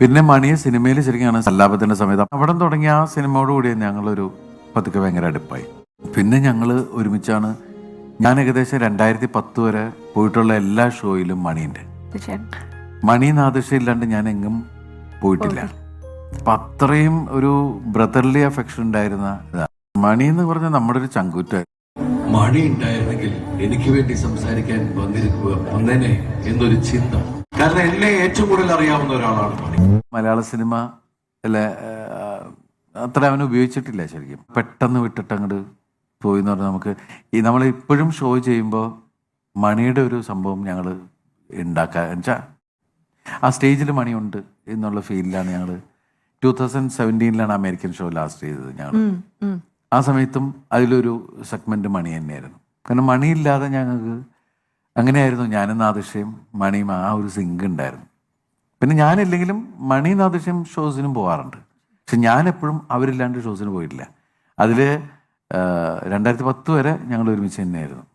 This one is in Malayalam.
പിന്നെ മണിയെ സിനിമയിൽ ശരിക്കും സല്ലാപത്തിന്റെ സമയത്ത് അവിടെ തുടങ്ങിയ ആ സിനിമയോട് കൂടി ഞങ്ങളൊരു പതുക്കെ ഭയങ്കര അടുപ്പായി. പിന്നെ ഞങ്ങൾ ഒരുമിച്ചാണ് ഞാൻ ഏകദേശം രണ്ടായിരത്തി പത്ത് വരെ പോയിട്ടുള്ള എല്ലാ ഷോയിലും മണിയുണ്ട്. മണി നാദൃശ്യം ഇല്ലാണ്ട് ഞാൻ എങ്ങും പോയിട്ടില്ല. അപ്പൊ അത്രയും ഒരു ബ്രദർലി അഫെക്ഷൻ ഉണ്ടായിരുന്ന ഇതാ. മണി എന്ന് പറഞ്ഞാൽ നമ്മുടെ ഒരു ചങ്കൂറ്റ. മണി ഉണ്ടായിരുന്നെങ്കിൽ എനിക്ക് വേണ്ടി സംസാരിക്കാൻ വന്നിരിക്കുക വന്നേനെ എന്നൊരു ചിന്ത. കാരണം എന്നെ ഏറ്റവും കൂടുതൽ അറിയാവുന്ന ഒരാളാണ് മലയാള സിനിമ അല്ലെ അത്ര അവൻ ഉപയോഗിച്ചിട്ടില്ല ശരിക്കും. പെട്ടെന്ന് വിട്ടിട്ട് അങ്ങോട്ട് പോയി എന്ന് പറഞ്ഞാൽ നമുക്ക് ഈ നമ്മൾ ഇപ്പോഴും ഷോ ചെയ്യുമ്പോൾ മണിയുടെ ഒരു സംഭവം ഞങ്ങൾ ഉണ്ടാക്കാൻ വെച്ചാൽ ആ സ്റ്റേജിൽ മണിയുണ്ട് എന്നുള്ള ഫീലിലാണ് ഞങ്ങൾ ടൂ തൗസൻഡ് സെവന്റീനിലാണ് അമേരിക്കൻ ഷോ ലാസ്റ്റ് ചെയ്തത് ഞങ്ങൾ. ആ സമയത്തും അതിലൊരു സെഗ്മെന്റ് മണി തന്നെയായിരുന്നു. കാരണം മണിയില്ലാതെ ഞങ്ങൾക്ക് അങ്ങനെയായിരുന്നു ഞാനും നാദിഷയും മണിയും ആ ഒരു സിങ്ക് ഉണ്ടായിരുന്നു. പിന്നെ ഞാനില്ലെങ്കിലും മണി നാദിഷയും ഷോസിനും പോകാറുണ്ട് പക്ഷെ ഞാൻ എപ്പോഴും അവരില്ലാണ്ട് ഷോസിന് പോയിട്ടില്ല. അതിൽ രണ്ടായിരത്തി പത്ത് വരെ ഞങ്ങൾ ഒരുമിച്ച് തന്നെയായിരുന്നു.